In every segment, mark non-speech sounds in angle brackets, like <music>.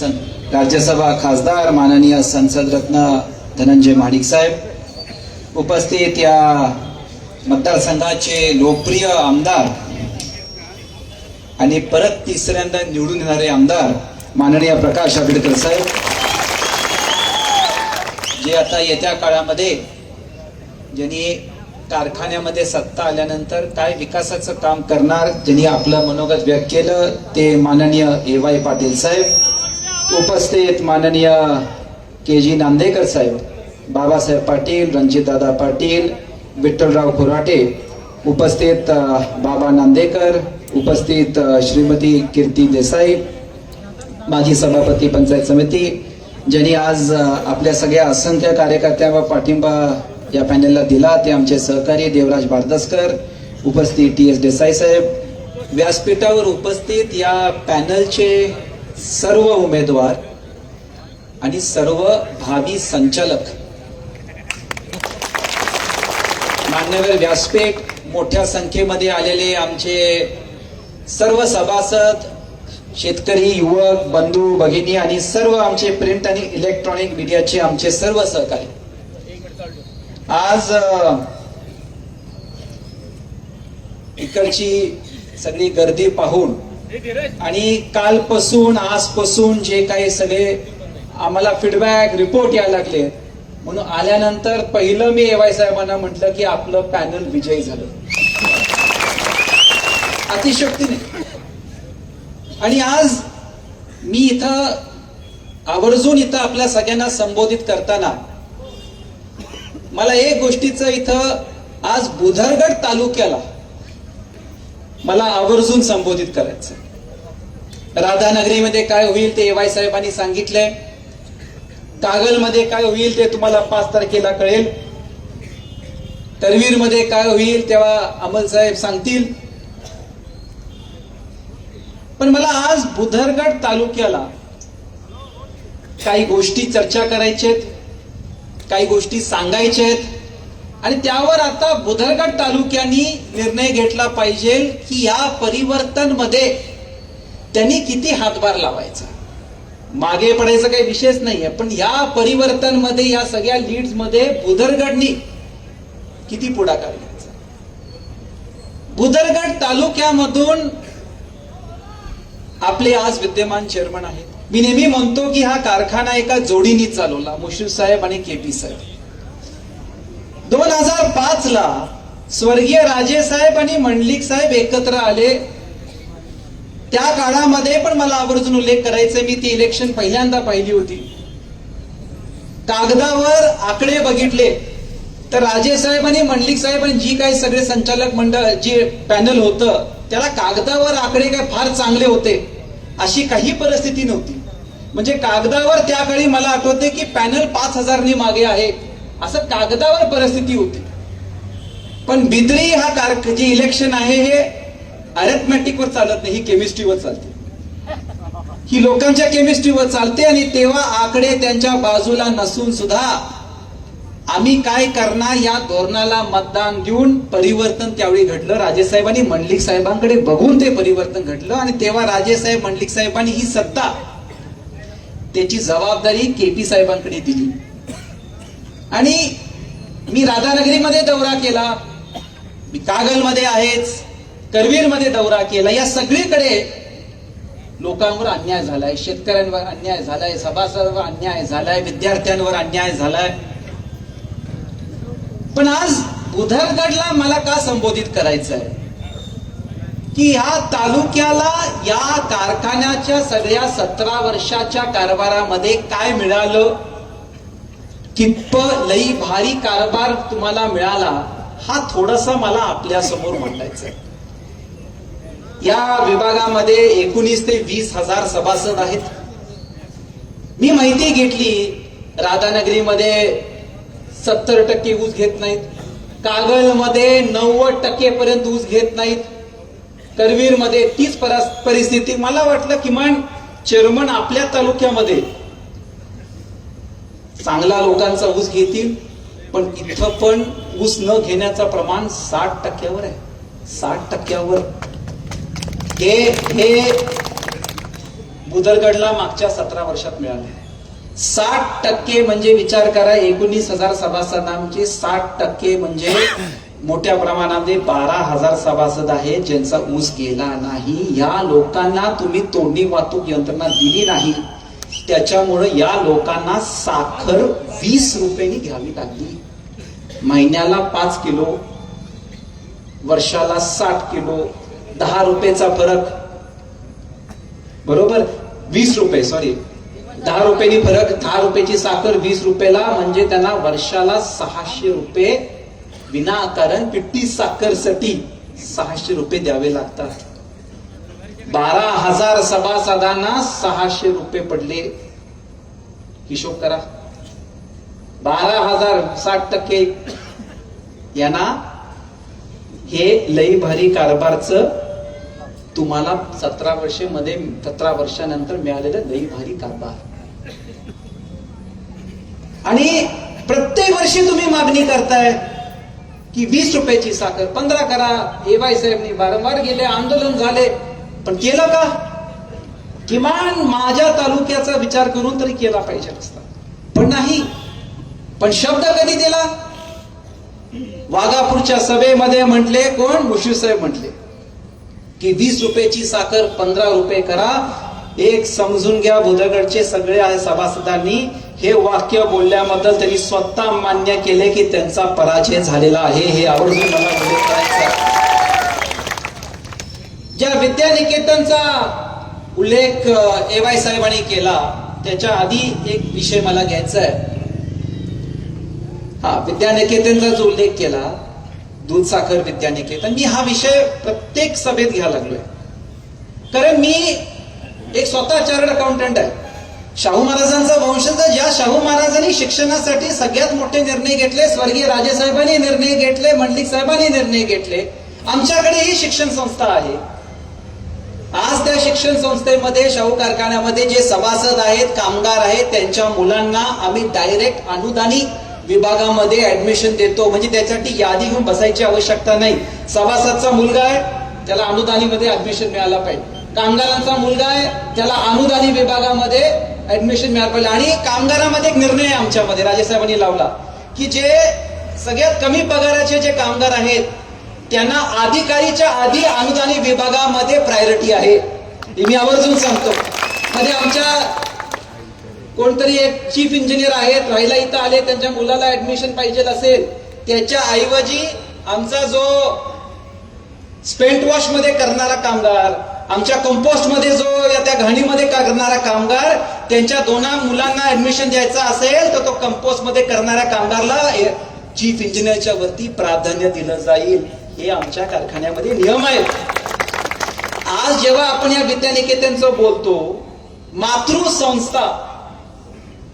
सं- राज्यसभा खासदार माननीय संसद रत्न धनंजय महाडिक साहेब. उपस्थित या मतदारसंघाचे लोकप्रिय आमदार आणि परत तिसऱ्यांदा निवडून येणारे आमदार माननीय प्रकाश आंबेडकर साहेब. जे आता येत्या काळामध्ये ज्यांनी कारखान्यामध्ये सत्ता आल्यानंतर काय विकासाचं काम करणार ज्यांनी आपलं मनोगत व्यक्त केलं ते माननीय ए वाय पाटील साहेब. उपस्थित माननीय के जी नांदेकर साहेब बाबासाहेब पाटील रणजितदादा पाटील विठ्ठलराव खोराटे उपस्थित बाबा नांदेकर उपस्थित श्रीमती कीर्ती देसाई माजी सभापती पंचायत समिती ज्यांनी आज आपल्या सगळ्या असंख्य कार्यकर्त्यांवर पाठिंबा या पॅनलला दिला ते आमचे सहकारी देवराज भारदसकर उपस्थित टी एस देसाई साहेब व्यासपीठावर उपस्थित या पॅनलचे सर्व उमेदवार आणि सर्व भावी संचालक. मान्यवर व्यासपीठ मोठ्या संख्येमध्ये आलेले आमचे सर्व सभासद शेतकरी युवक बंधू भगिनी आणि सर्व आमचे प्रिंट आणि इलेक्ट्रॉनिक मीडियाचे आमचे सर्व सहकारी. आज इकडची सगळी गर्दी पाहून आणि कालपासून आजपासून जे काही सगळे आम्हाला फीडबॅक रिपोर्ट यायला लागले. म्हणून आल्यानंतर पहिलं मी एवाय साहेबांना म्हटलं की आपलं पॅनल विजयी झालं. अतिशक्तीने आणि आज मी इथं आवर्जून इथं आपल्या सगळ्यांना संबोधित करताना मला एक गोष्टीचं इथं आज बुधरगड तालुक्याला मला आवर्जून संबोधित करायचं राधानगरीमध्ये काय होईल ते एवाय साहेबांनी सांगितलंय. कागलमध्ये काय होईल ते तुम्हाला पाच तारखेला कळेल. करवीरमध्ये काय होईल तेव्हा अमल साहेब सांगतील. पण मला आज बुधरगड तालुक्याला काही गोष्टी चर्चा करायच्या आहेत काही गोष्टी सांगायच्या आहेत आणि त्यावर आता बुधरगड तालुक्यांनी निर्णय घेतला पाहिजे की या परिवर्तनमध्ये त्यांनी किती हातभार लावायचा. मागे पडायचं काही विशेष नाहीये पण या परिवर्तनमध्ये या सगळ्या लीड्समध्ये बुधरगडनी किती पुढाकार घ्यायचा. बुधरगड तालुक्यामधून आपले आज विद्यमान चेअरमन आहेत. मी नेहमी म्हणतो की हा कारखाना एका जोडीने चालवला मुश्रीफ साहेब आणि केपी साहेब. दोन हजार पाच ला स्वर्गीय राजे साहेब आणि मंडलिक साहेब एकत्र आले. त्या काळामध्ये पण मला आवर्जून उल्लेख करायचा मी ती इलेक्शन पहिल्यांदा पाहिली होती. कागदावर आकडे बघितले. तर राजे साहेब आणि मंडलिक साहेब आणि जी काही सगळे संचालक मंडळ जे पॅनल होतं त्याला कागदावर आकडे काय फार चांगले होते अशी काही परिस्थिती नव्हती. म्हणजे कागदावर त्या काळी मला आठवते की पॅनल पाच हजारनी मागे आहे. असं कागदावर परिस्थिती होती. पण बिदरी हा कार जे इलेक्शन आहे हे अरेथमॅटिकवर चालत नाही ही केमिस्ट्रीवर चालते. ही लोकांच्या केमिस्ट्रीवर चालते आणि तेव्हा आकडे त्यांच्या बाजूला नसून सुद्धा आम्ही काय करणार या धोरणाला मतदान देऊन परिवर्तन त्यावेळी घडलं. राजेसाहेबांनी मंडलिक साहेबांकडे बघून ते परिवर्तन घडलं आणि तेव्हा राजेसाहेब मंडलिक साहेबांनी ही सत्ता त्याची जबाबदारी केपी साहेबांकडे दिली. आणि मी राधानगरीमध्ये दौरा केला. मी कागलमध्ये आहेच करवीरमध्ये दौरा केला. या सगळीकडे लोकांवर अन्याय झालाय शेतकऱ्यांवर अन्याय झालाय सभासदांवर अन्याय झालाय विद्यार्थ्यांवर अन्याय झालाय. पण आज बुधरगडला मला का संबोधित करायचं आहे की ह्या तालुक्याला या कारखान्याच्या सगळ्या सतरा वर्षाच्या कारभारामध्ये काय मिळालं? कितप लई भारी कारभार तुम्हाला मिळाला हा थोडासा मला आपल्यासमोर मांडायचा आहे या विभागामध्ये एकोणीस ते वीस हजार सभासद आहेत. मी माहिती घेतली राधानगरीमध्ये सत्तर टक्के ऊस घेत नाहीत. कागलमध्ये नव्वद टक्के पर्यंत ऊस घेत नाहीत. करवीरमध्ये तीच परिस्थिती मला वाटलं किमान चेअरमन आपल्या तालुक्यामध्ये चांगला लोकांचा ऊस घेतील पण इथं पण ऊस न घेण्याचं प्रमाण साठ टक्क्यावर आहे. साठ टक्क्यावर. हे हे बुदरगडला मागच्या सतरा वर्षात मिळाले. साठ टक्के म्हणजे विचार करा एकोणीस हजार सभासदांचे साठ टक्के म्हणजे मोठ्या प्रमाणामध्ये बारा हजार सभासद आहेत ज्यांचा ऊस गेला नाही. या लोकांना तुम्ही तोडणी वाहतूक यंत्रणा दिली नाही. त्याच्यामुळे या लोकांना साखर वीस रुपयांनी घ्यावी लागली. महिन्याला पाच किलो वर्षाला साठ किलो दहा रुपयेचा फरक. बरोबर? वीस रुपये सॉरी दहा रुपयांनी फरक दहा रुपयाची साखर वीस रुपयाला म्हणजे त्यांना वर्षाला सहाशे रुपये विनाकारण पिट्टी साखरसाठी सहाशे रुपये द्यावे लागतात. बारा हजार सभासदांना सहाशे रुपये पडले. हिशोब करा. बारा हजार साठ टक्के. यांना हे लई भारी कारभारचं तुम्हाला सतरा वर्षे मध्ये सतरा वर्षानंतर मिळालेलं लई भारी कारभार. आणि प्रत्येक वर्षी तुम्ही मागणी करताय की वीस रुपयाची साखर. पंधरा करा. एवाय साहेबनी वारंवार गेले आंदोलन झाले. पण केलं का? किमान माझ्या तालुक्याचा विचार करून तरी केला पाहिजे असता पण नाही. पण शब्द कधी दिला? वाघापूरच्या सभेमध्ये म्हटले कोण? मुशीसाहेब म्हटले की वीस रुपयाची साखर पंधरा रुपये करा. एक समजून घ्या भुदगडचे सगळे सभासदांनी. हे वाक्य बोलल्याबद्दल त्यांनी स्वतः मान्य केले की त्यांचा पराजय झालेला आहे. हे आवर्जून मला आहे. ज्या विद्यानिकेतनचा उल्लेख ए वाय साहेबांनी केला त्याच्या आधी एक विषय मला घ्यायचा आहे. हा विद्यानिकेतनचा जो उल्लेख केला दूध साखर विद्यानिकेतन मी हा विषय प्रत्येक सभेत घ्यायला लागलोय. कारण मी एक स्वतः चार्टर्ड अकाउंटंट आहे. शाहू महाराजांचा वंशज ज्या शाहू महाराजांनी शिक्षणासाठी सगळ्यात मोठे निर्णय घेतले स्वर्गीय राजेसाहेबांनी निर्णय घेतले मंडलिक साहेबांनी निर्णय घेतले आमच्याकडे ही शिक्षण संस्था आहे. त्या शिक्षण संस्थेमध्ये शाहू कारखान्यामध्ये जे सभासद आहेत कामगार आहेत त्यांच्या मुलांना आम्ही डायरेक्ट अनुदानी विभागामध्ये ऍडमिशन देतो. म्हणजे त्याच्यासाठी यादी घेऊन बसायची आवश्यकता नाही. सभासदचा मुलगा आहे त्याला अनुदानीमध्ये ऍडमिशन मिळाला पाहिजे. कामगारांचा मुलगा आहे त्याला अनुदानी विभागामध्ये ऍडमिशन मिळालं पाहिजे. आणि कामगारामध्ये एक निर्णय आमच्यामध्ये राजेसाहेबांनी लावला की जे सगळ्यात कमी पगाराचे जे कामगार आहेत त्यांना अधिकारीच्या आधी अनुदानी विभागामध्ये प्रायोरिटी आहे. हे मी आवर्जून सांगतो. मध्ये आमच्या कोणतरी एक चीफ इंजिनियर आहेत राहिला इथं आले त्यांच्या मुलाला ऍडमिशन पाहिजे असेल त्याच्या ऐवजी आमचा जो स्पेंट वॉशमध्ये करणारा कामगार आमच्या कंपोस्टमध्ये जो या त्या घाणीमध्ये करणारा कामगार त्यांच्या दोना मुलांना ऍडमिशन द्यायचा असेल तर तो कंपोस्टमध्ये करणाऱ्या कामगारला चीफ इंजिनियरच्या वरती प्राधान्य दिलं जाईल. हे आमच्या कारखान्यामध्ये नियम आहेत. आज जेव्हा आपण या विद्यानिकेतनचं बोलतो मातृसंस्था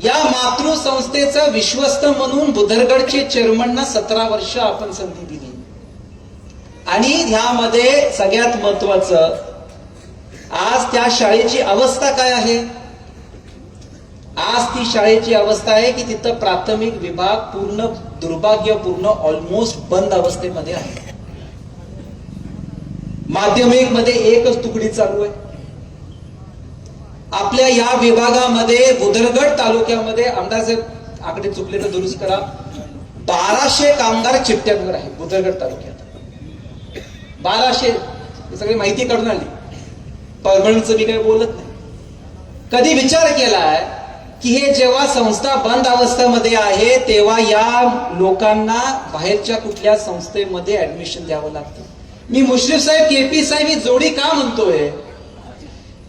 या मातृसंस्थेचा विश्वस्त म्हणून बुधरगडचे चेअरमनना सतरा वर्ष आपण संधी दिली. आणि ह्यामध्ये सगळ्यात महत्वाचं आज त्या शाळेची अवस्था काय आहे? आज ती शाळेची अवस्था आहे की तिथं प्राथमिक विभाग पूर्ण दुर्भाग्यपूर्ण ऑलमोस्ट बंद अवस्थेमध्ये आहे. माध्यमिकमध्ये एकच तुकडी चालू आहे. आपल्या या विभागामध्ये बुधरगड तालुक्यामध्ये आमदार साहेब आकडे चुकले तर दुरुस्त करा. बाराशे कामगार चिट्ट्यांवर आहे बुधरगड तालुक्यात. बाराशे सगळी माहिती काढून आली. परभणीचं मी काही बोलत नाही. कधी विचार केलाय की हे जेव्हा संस्था बंद अवस्थेमध्ये आहे तेव्हा या लोकांना बाहेरच्या कुठल्या संस्थेमध्ये ऍडमिशन द्यावं लागतं? मी मुश्रीफ साहेब केपी साहेब ही जोडी का म्हणतोय?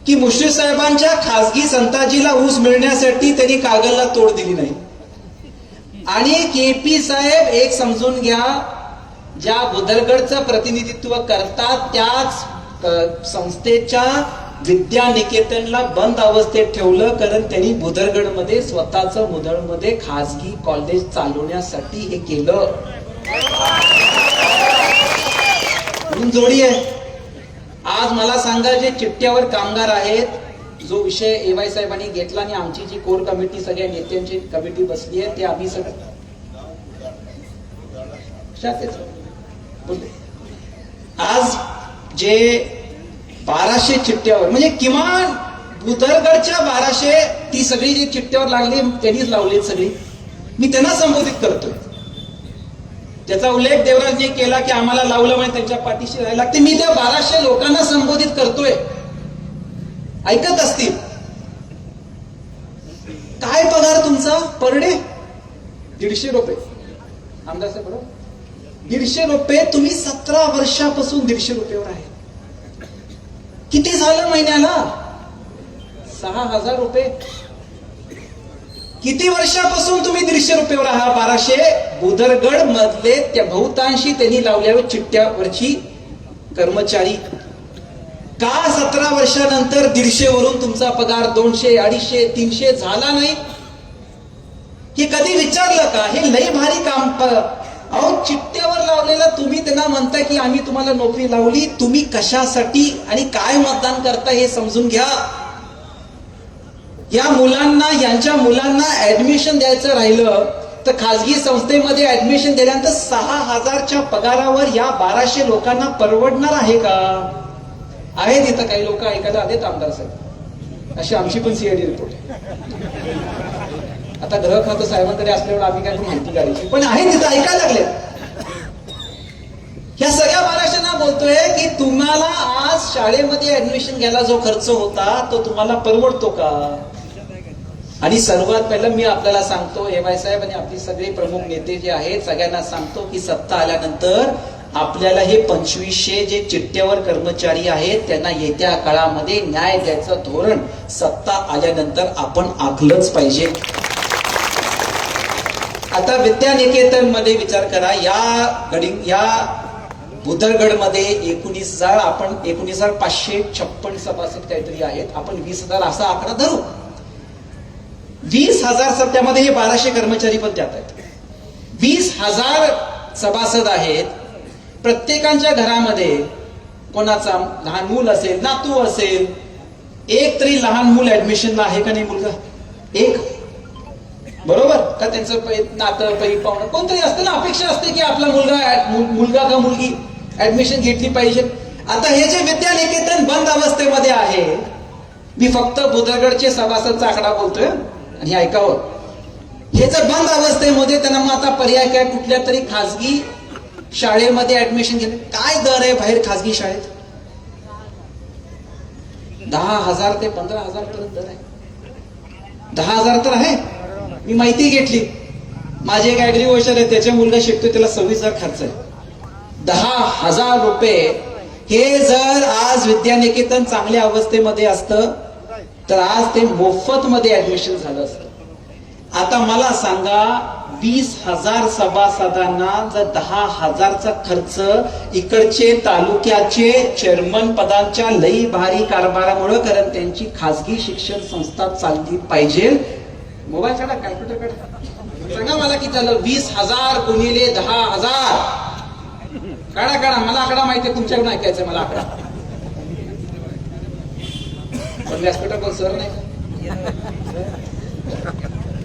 की मुश्रीफ साहेबांच्या खासगी संताजीला ऊस मिळण्यासाठी त्यांनी कागलला तोड दिली नाही. आणि केपी साहेब एक समजून घ्या ज्या बुधरगडचं प्रतिनिधित्व करतात त्याच अ, संस्थेच्या विद्यानिकेतनला बंद अवस्थेत ठेवलं कारण त्यांनी बुधरगडमध्ये स्वतःच मुधळमध्ये खासगी कॉलेज चालवण्यासाठी हे केलं. म्हणून जोडी आहे आज मला सांगा जे चिठ्ठ्यावर कामगार आहेत जो विषय एवाय साहेबांनी घेतला आणि आमची जी कोर कमिटी सगळ्या नेत्यांची कमिटी बसली आहे ते आम्ही सगळं आज जे बाराशे चिठ्ठ्यावर म्हणजे किमान भूतरगडच्या बाराशे ती सगळी जी चिठ्ठ्यावर लागली त्यांनीच लावली सगळी. मी त्यांना संबोधित करतोय. ज्याचा उल्लेख देवराजने केला की आम्हाला लावलं म्हणजे त्यांच्या पाठीशी राहायला लागते मी त्या बाराशे लोकांना संबोधित करतोय ऐकत असतील. काय पगार तुमचा? Per day? दीडशे रुपये. आमदार साहेब बरोबर दीडशे रुपये तुम्ही सतरा वर्षापासून दीडशे रुपयेवर आहे. किती झालं महिन्याला? सहा हजार रुपये. किती वर्षापासून तुम्ही दीडशे रुपयावर आहात बाराशे बुदरगड मधले त्या बहुतांशी त्यांनी लावल्यावर चिठ्ठ्यावरची कर्मचारी? का सतरा वर्षानंतर दीडशे वरून तुमचा पगार दोनशे अडीचशे तीनशे झाला नाही? हे कधी विचारलं का? हे लई भारी काम अहो चिठ्ठ्यावर लावलेलं तुम्ही त्यांना म्हणता की आम्ही तुम्हाला नोकरी लावली तुम्ही कशासाठी आणि काय मतदान करता हे समजून घ्या. या मुलांना यांच्या मुलांना ऍडमिशन द्यायचं राहिलं तर खाजगी संस्थेमध्ये ऍडमिशन दिल्यानंतर सहा हजारच्या पगारावर या बाराशे लोकांना परवडणार आहे का? आहेत इथं काही लोक ऐकायला आलेत आमदार साहेब. अशी आमची पण सीआयडी रिपोर्ट आहे. आता ग्रह खातं साहेबांकडे असल्यावर आम्ही काय माहिती काढायची. पण आहे तिथं ऐकायला लागले ह्या सगळ्या बाराशांना बोलतोय की तुम्हाला आज शाळेमध्ये ऍडमिशन घ्यायला जो खर्च होता तो तुम्हाला परवडतो का? आणि सर्वात पहिलं मी आपल्याला सांगतो एवाय साहेब आणि आपली सगळे प्रमुख नेते जे आहेत सगळ्यांना सांगतो की सत्ता आल्यानंतर आपल्याला हे पंचवीसशे जे चिट्ट्यावर कर्मचारी आहेत त्यांना येत्या काळामध्ये न्याय द्यायचं धोरण सत्ता आल्यानंतर आपण आखलंच पाहिजे. आता विद्यानिकेतनमध्ये विचार करा या गडी या बुधरगडमध्ये एकोणीस हजार आपण एकोणीस हजार पाचशे छप्पन सभासद काहीतरी आहेत आपण वीस हजार असा आकडा धरू. वीस हजार सध्यामध्ये हे बाराशे कर्मचारी पण त्यात आहेत. वीस हजार सभासद आहेत. प्रत्येकांच्या घरामध्ये कोणाचा लहान मूल असेल नातू असेल एक तरी लहान मूल ऍडमिशनला आहे का नाही मुलगा? एक. बरोबर? का त्यांचं पै- नातं पै पाहुणं कोणतरी असतं ना अपेक्षा असते की आपला मुलगा मुलगा का मुलगी ऍडमिशन घेतली पाहिजे. आता हे जे विद्यानिकेतन बंद अवस्थेमध्ये आहे मी फक्त बुधगडचे सभासदचा आकडा बोलतोय. आणि हे ऐकावं. हे जर बंद अवस्थेमध्ये त्यांना मग आता पर्याय काय? कुठल्या तरी खाजगी शाळेमध्ये ऍडमिशन घेणे. काय दर आहे बाहेर खाजगी शाळेत? दहा हजार ते पंधरा हजार पर्यंत दर आहे. दहा हजार तर आहे. मी माहिती घेतली. माझे एक ऍग्री आहे त्याच्या मुलगा शिकतोय त्याला सव्वीस हजार खर्च आहे. दहा हजार रुपये हे जर आज विद्यानिकेतन चांगल्या अवस्थेमध्ये असतं तर आज ते मोफत मध्ये ऍडमिशन झालं असतं. आता मला सांगा वीस हजार सभासदांना जर दहा हजारचा खर्च इकडचे तालुक्याचे चेअरमन पदांच्या लई भारी कारभारामुळे कारण त्यांची खासगी शिक्षण संस्था चालली पाहिजे. मोबाईल काढा कॅल्क्युलेटर काढा सांगा मला किती झालं वीस हजार गुणिले दहा हजार. काढा काढा मला आकडा माहिती आहे तुमच्याकडून ऐकायचं मला आकडा. पण व्यासपीठात कोण सर नाही.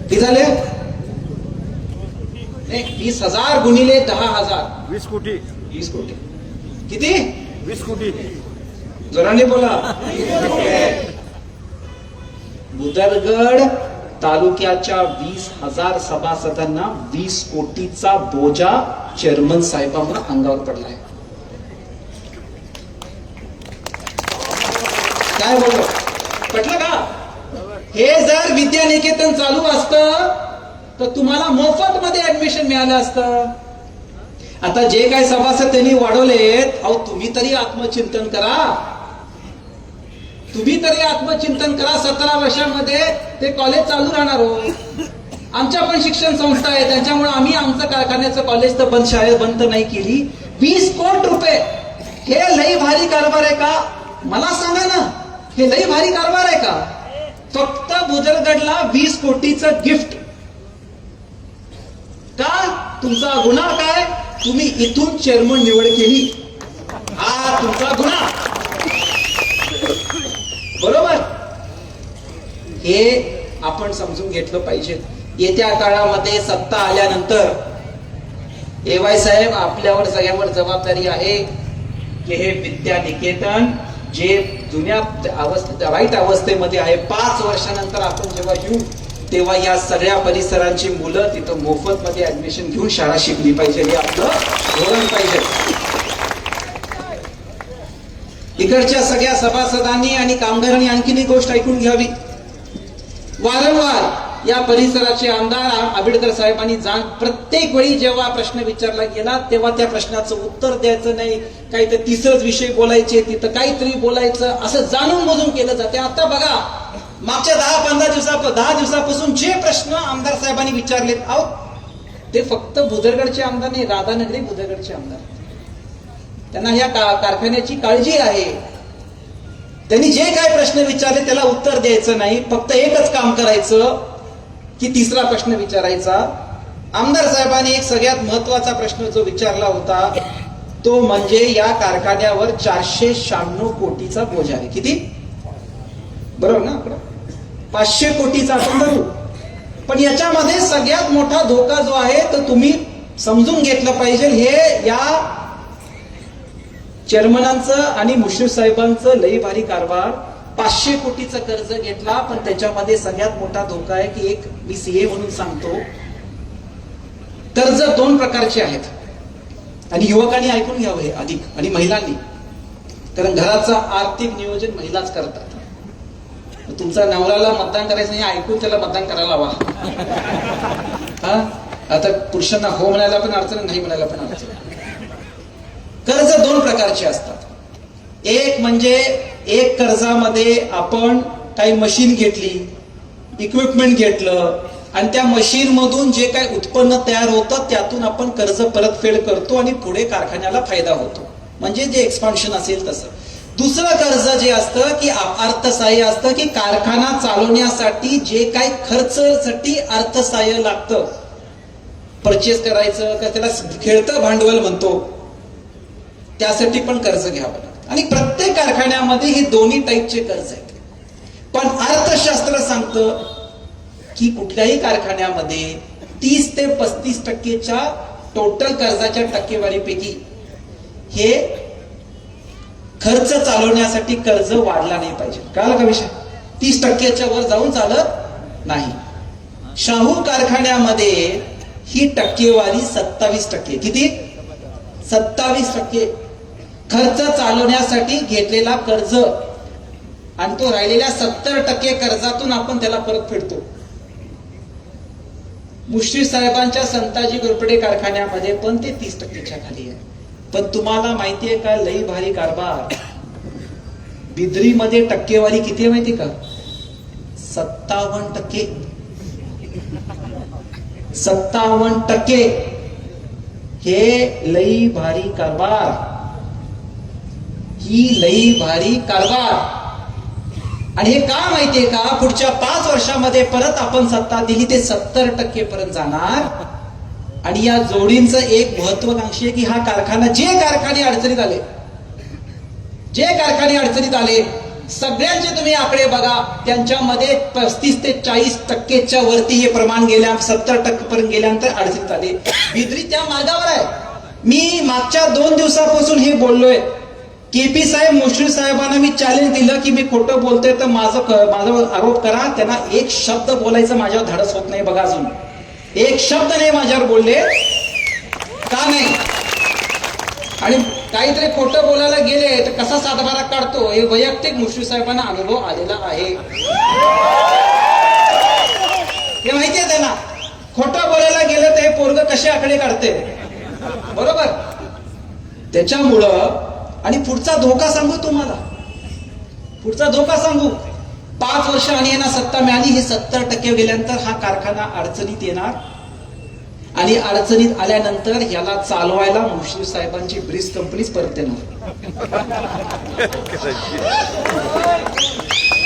किती झाले? नाही वीस हजार गुणिले दहा हजार. वीस कोटी. वीस कोटी. किती? वीस कोटी. जोराने बोला. बुदरगड तालुक्याच्या वीस हजार सभासदांना वीस कोटीचा बोजा चेअरमन साहेबांना अंगावर पडलाय. काय बोलतो पटलं का हे जर विद्यानिकेतन चालू असतं तर तुम्हाला मोफत मध्ये ऍडमिशन मिळालं असतं. आता जे काय सभासद त्यांनी वाढवलेत अहो तुम्ही तरी आत्मचिंतन करा. तुम्ही तरी आत्मचिंतन करा सतरा वर्षांमध्ये ते कॉलेज चालू राहणार हो. आमच्या पण शिक्षण संस्था आहे त्यांच्यामुळे आम्ही आमचं कारखान्याचं कॉलेज तर बंद शाळेत बंद नाही केली. वीस कोट रुपये. हे लई भारी कारभार आहे का? मला सांगा ना. हे लई भारी कारभार आहे का? फक्त भुजरगडला वीस कोटीचं गिफ्ट. का? तुमचा गुन्हा काय? तुम्ही इथून चेअरमन निवड केली. हा तुमचा गुन्हा. बरोबर? हे आपण समजून घेतलं पाहिजे. येत्या काळामध्ये सत्ता आल्यानंतर एवाय साहेब आपल्यावर सगळ्यावर जबाबदारी आहे की हे विद्यानिकेतन जे जुन्या अवस्थे वाईट अवस्थेमध्ये आहे. पाच वर्षानंतर आपण जेव्हा येऊ तेव्हा या सगळ्या परिसरांची मुलं तिथं मोफत मध्ये ऍडमिशन घेऊन शाळा शिकली पाहिजे. हे आपलं धोरण पाहिजे. इकडच्या सगळ्या सभासदांनी आणि कामगारांनी आणखीन एक गोष्ट ऐकून घ्यावी. वारंवार या परिसराचे आमदार आंबेडकर साहेबांनी जाण प्रत्येक वेळी जेव्हा प्रश्न विचारला गेला तेव्हा त्या प्रश्नाचं उत्तर द्यायचं नाही. काही तर तिसरंच विषय बोलायचे तिथं काहीतरी बोलायचं असं जाणून बुजून केलं जाते आता बघा मागच्या दहा पंधरा दिवसा दहा दिवसापासून जे प्रश्न आमदार साहेबांनी विचारलेत अहो ते फक्त भुदरगडचे आमदार नाही राधानगरी भुदरगडचे आमदार. त्यांना ह्या का- कारखान्याची काळजी आहे. त्यांनी जे काय प्रश्न विचारले त्याला उत्तर द्यायचं नाही. फक्त एकच काम करायचं की तिसरा प्रश्न विचारायचा. आमदार साहेबांनी एक सगळ्यात महत्त्वाचा प्रश्न जो विचारला होता तो म्हणजे या कारखान्यावर चारशे शहाण्णव कोटीचा बोजा आहे. किती? बरोबर ना आकडा? पाचशे कोटीचा आपण धरू. पण याच्यामध्ये सगळ्यात मोठा धोका जो आहे तो तुम्ही समजून घेतलं पाहिजे. हे या चेअरमनांचं आणि मुश्रीफ साहेबांचं लई भारी कारभार. पाचशे कोटीचं कर्ज घेतला पण त्याच्यामध्ये सगळ्यात मोठा धोका आहे की एक मी सीए म्हणून सांगतो. कर्ज दोन प्रकारचे आहेत. आणि युवकांनी ऐकून घ्यावं हे अधिक आणि महिलांनी. कारण घराचं आर्थिक नियोजन महिलाच करतात. तुमचा नवऱ्याला मतदान करायचं नाही ऐकून त्याला मतदान करायला हवा हा? आता पुरुषांना हो म्हणायला पण अडचण नाही म्हणायला पण अडचण. कर्ज दोन प्रकारचे असतात. एक म्हणजे एक कर्जामध्ये आपण काही मशीन घेतली इक्विपमेंट घेतलं आणि त्या मशीन मधून जे काही उत्पन्न तयार होतं त्यातून आपण कर्ज परतफेड करतो आणि पुढे कारखान्याला फायदा होतो. म्हणजे जे एक्सपान्शन असेल तसं. दुसरं कर्ज जे असतं की अर्थसहाय्य असतं की कारखाना चालवण्यासाठी जे काही खर्चसाठी अर्थसहाय्य लागतं. परचेस करायचं का त्याला खेळतं भांडवल म्हणतो. त्यासाठी पण कर्ज घ्यावं लागतं. आणि प्रत्येक कारखान्यामध्ये हे दोन्ही टाईपचे कर्ज आहेत. पण अर्थशास्त्र सांगतं की कुठल्याही कारखान्यामध्ये तीस ते पस्तीस टक्केच्या टोटल कर्जाच्या टक्केवारीपैकी हे खर्च चालवण्यासाठी कर्ज वाढला नाही पाहिजे. कळाला का विषय? तीस टक्क्याच्या वर जाऊन चालत नाही. शाहू कारखान्यामध्ये ही टक्केवारी सत्तावीस टक्के. किती? सत्तावीस टक्के. खर्च चालवण्यासाठी घेतलेला कर्ज. आणि तो राहिलेल्या सत्तर टक्के कर्जातून आपण त्याला परत फेडतो. मुश्रीफ साहेबांच्या संताजी घोरपडे कारखान्यामध्ये पण ते तीस टक्केच्या खाली आहे. पण तुम्हाला माहितीये का लई भारी कारभार. बिद्रीमध्ये टक्केवारी किती आहे माहिती का? सत्तावन्न टक्के. सत्तावन्न टक्के. हे लई भारी कारभार. ही लई भारी कारभार. आणि हे का माहितीये का? पुढच्या पाच वर्षामध्ये परत आपण सत्ता दिली ते सत्तर टक्के पर्यंत जाणार. आणि या जोडींचं एक महत्वाकांक्षी आहे की हा कारखाना जे कारखाने अडचणीत आले जे कारखाने अडचणीत आले सगळ्यांचे तुम्ही आकडे बघा. त्यांच्यामध्ये पस्तीस ते चाळीस टक्केच्या वरती हे प्रमाण गेल्या सत्तर टक्के पर्यंत गेल्यानंतर अडचणीत आले. बिद्री त्या मार्गावर आहे. मी मागच्या दोन दिवसापासून हे बोललोय. केपी साहेब मुश्रीफ साहेबांना मी चॅलेंज दिलं की मी खोटं बोलतोय तर माझं माझा आरोप करा. त्यांना एक शब्द बोलायचं माझ्यावर धाडस होत नाही बघा अजून. एक शब्द नाही माझ्यावर बोलले. का नाही? आणि काहीतरी खोटं बोलायला गेले तर कसा सातबारा काढतो? हे वैयक्तिक मुश्रीफ साहेबांना अनुभव आलेला आहे. हे माहितीये त्यांना. खोटं बोलायला गेलं तर हे पोरग कसे आकडे काढते? बरोबर? त्याच्यामुळं आणि पुढचा धोका सांगू तुम्हाला. पुढचा धोका सांगू. पाच वर्ष आणि यांना सत्ता मिळाली हे सत्तर टक्के गेल्यानंतर हा कारखाना अडचणीत येणार. आणि अडचणीत आल्यानंतर याला चालवायला मुश्रीफ साहेबांची ब्रिज कंपनीच परत येणार.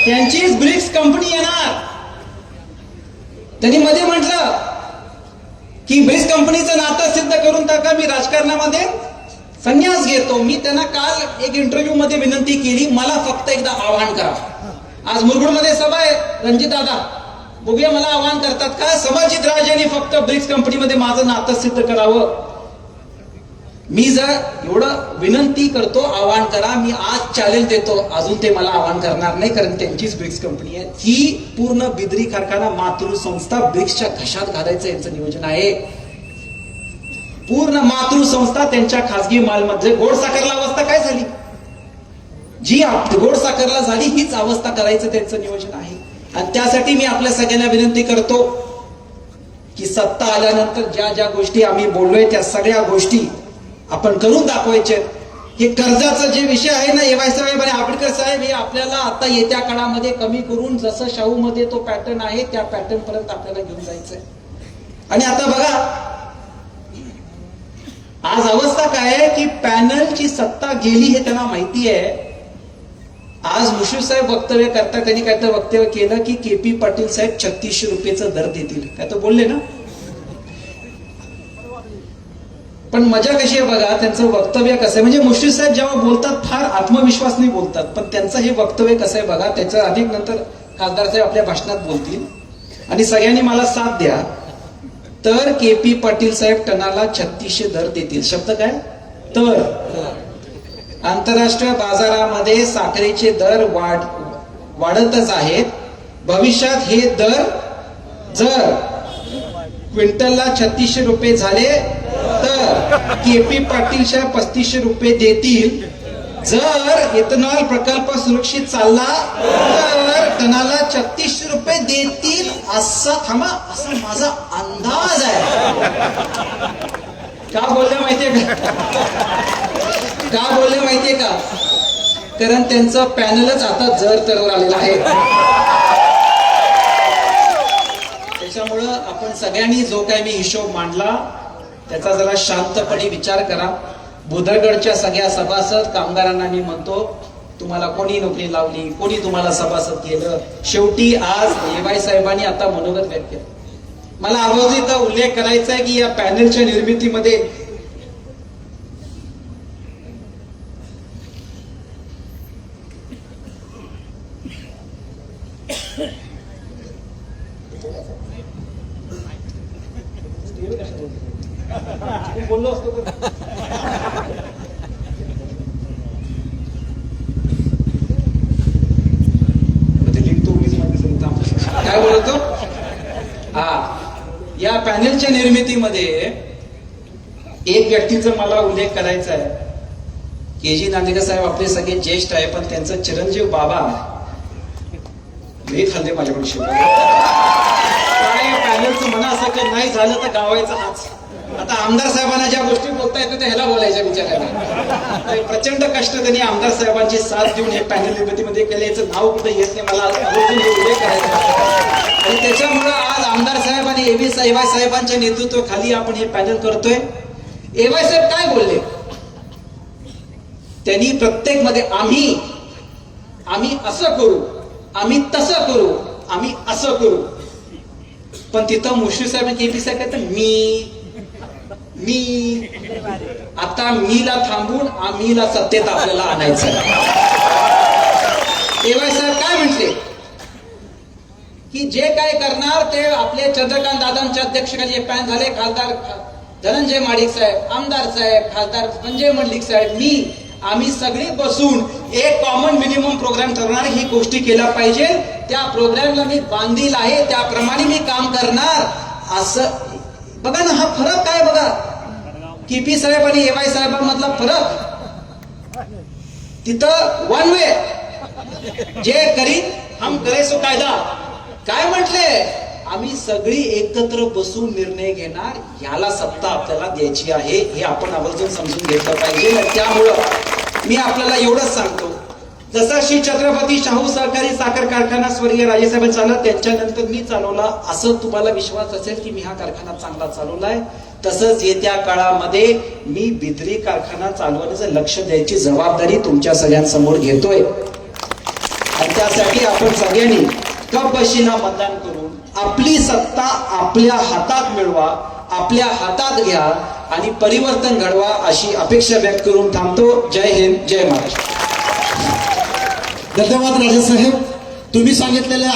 त्यांचीच ब्रिक्स कंपनी येणार. त्यांनी मध्ये म्हटलं की ब्रिक्स कंपनीचं नातं सिद्ध करून टाका मी राजकारणामध्ये. संन्यास घेतो. मी त्यांना काल एक इंटरव्ह्यू मध्ये विनंती केली मला फक्त एकदा आवाहन करा. आज मुरगुडमध्ये सभा आहे रणजित दादा बघूया मला आवाहन करतात का? समाजित राजांनी फक्त ब्रिक्स कंपनीमध्ये माझं नातं सिद्ध करावं. मी जर एवढं विनंती करतो आवाहन करा मी आज चॅलेंज देतो. अजून ते मला आवाहन करणार नाही कारण त्यांचीच ब्रिक्स कंपनी आहे. ही पूर्ण बिद्री कारखाना मातृ संस्था ब्रिक्सच्या घशात घालायचं यांचं नियोजन आहे. पूर्ण मातृसंस्था त्यांच्या खासगी मालमध्ये. गोड साखरला अवस्था काय झाली? जी आप- गोड साखरला झाली हीच अवस्था करायचं त्यांचं नियोजन आहे. आणि त्यासाठी मी आपल्या सगळ्यांना विनंती करतो की सत्ता आल्यानंतर ज्या ज्या गोष्टी आम्ही बोललोय त्या सगळ्या गोष्टी आपण करून दाखवायचे हे कर्जाचा जे विषय आहे ना एवाय साहेब आणि आंबेडकर साहेब हे आपल्याला आता येत्या काळामध्ये कमी करून जसं शाहू मध्ये तो पॅटर्न आहे त्या पॅटर्न पर्यंत आपल्याला घेऊन जायचंय. आणि आता बघा आज अवस्था काय आहे की पॅनलची सत्ता गेली हे त्यांना माहिती आहे. आज मुश्रीफ साहेब वक्तव्य करता त्यांनी काय तर वक्तव्य केलं की के पी पाटील साहेब छत्तीसशे रुपयेचा दर देतील. काय तर बोलले ना? पण मजा कशी आहे बघा त्यांचं वक्तव्य कसं आहे? म्हणजे मुश्रीफ साहेब जेव्हा बोलतात फार आत्मविश्वासने बोलतात पण त्यांचं हे वक्तव्य कसं आहे बघा त्याचं अधिक नंतर खासदार साहेब आपल्या भाषणात बोलतील. आणि सगळ्यांनी मला साथ द्या. तर के पी पाटील साहेब टनाला छत्तीसशे दर देतील. शब्द काय? तर. आंतरराष्ट्रीय बाजारामध्ये साखरेचे दर वाढ वाढतच आहेत. भविष्यात हे दर जर क्विंटलला छत्तीसशे रुपये झाले तर के पी पाटील साहेब पस्तीसशे रुपये देतील. जर इथेनॉल प्रकल्प सुरक्षित चालला तर टनाला छत्तीसशे रुपये देतील असा थांबा असा माझा अंदाज आहे. का बोलले माहितीये का? का बोलले माहितीये का? कारण त्यांचं पॅनलच आता जर तरवर आलेलं आहे. त्याच्यामुळं आपण सगळ्यांनी जो काही मी हिशोब मांडला त्याचा जरा शांतपणे विचार करा. बुधरगडच्या सगळ्या सभासद कामगारांना मी म्हणतो तुम्हाला कोणी नोकरी लावली कोणी तुम्हाला सभासद केलं? शेवटी आज एवाय साहेबांनी आता मनोगत व्यक्त केलं. मला आवाज इथं उल्लेख करायचा आहे की या पॅनलच्या निर्मितीमध्ये बोललो असतो तर. ते link तो उगीच मागे सरकतो आमच्या. काय बोलतो हा या पॅनेलच्या निर्मितीमध्ये एक व्यक्तीचा मला उल्लेख करायचा आहे. के जी नांदेकर साहेब आपले सगळे ज्येष्ठ आहे पण त्यांचा चिरंजीव बाबा मी खाल्ले माझ्याकडून शिवाय. <laughs> काय पॅनलचं म्हणा असं काही नाही झालं तर गावायचं आज आता आमदार साहेबांना ज्या गोष्टी बोलता येतात त्या ह्याला बोलायच्या विचारायला. प्रचंड कष्ट त्यांनी आमदार साहेबांची साथ देऊन हे पॅनल निर्मितीमध्ये केले. याचं नाव कुठे येत नाही मला आवर्जून हे उल्लेख करायचा आणि त्याच्यामुळं आज आमदार साहेब आणि एबी साहेबा साहेबांच्या नेतृत्वाखाली आपण हे पॅनल करतोय. एवाय साहेब काय बोलले? त्यांनी प्रत्येकमध्ये आम्ही आम्ही असं करू आम्ही तसं करू आम्ही असं करू. पण तिथं मुश्री साहेब के साहेब काय तर मी मी. आता मीला थांबून आम्हीला सत्तेत आपल्याला आणायचं एवाय सर काय म्हटले? की जे काय करणार ते आपले चंद्रकांत दादांच्या अध्यक्षकाचे पॅन झाले खासदार धनंजय माडिक साहेब आमदार साहेब खासदार संजय मंडलिक साहेब मी आम्ही सगळी बसून एक कॉमन मिनिमम प्रोग्राम ठरवणार ही गोष्टी केल्या पाहिजे. त्या प्रोग्रामला मी बांधील आहे त्याप्रमाणे मी काम करणार. असं बघा ना हा फरक काय बघा. केपी साहेब आणि एवाय साहेबांमधला फरक? तिथं वन वे जे करीत हम करे सो कायदा काय म्हटले? आम्ही सगळी एकत्र बसून निर्णय घेणार याला सत्ता आपल्याला द्यायची आहे हे आपण आवर्जून समजून घेतलं पाहिजे. त्यामुळं मी आपल्याला एवढंच सांगतो जसा श्री छत्रपती शाहू सहकारी साखर कारखाना स्वर्गीय राजेसाहेब चालला त्यांच्यानंतर मी चालवला. असं तुम्हाला विश्वास असेल की मी हा कारखाना चांगला चालवलाय. तसंच येत्या काळामध्ये मी बिद्री कारखाना चालवण्याचं लक्ष द्यायची जबाबदारी तुमच्या सगळ्यांसमोर घेतोय. आणि त्यासाठी आपण सगळ्यांनी कपशीला मतदान करून आपली सत्ता आपल्या हातात मिळवा आपल्या हातात घ्या आणि परिवर्तन घडवा अशी अपेक्षा व्यक्त करून थांबतो. जय हिंद जय महाराष्ट्र. धन्यवाद राजेसाहेब तुम्ही सांगितलेल्या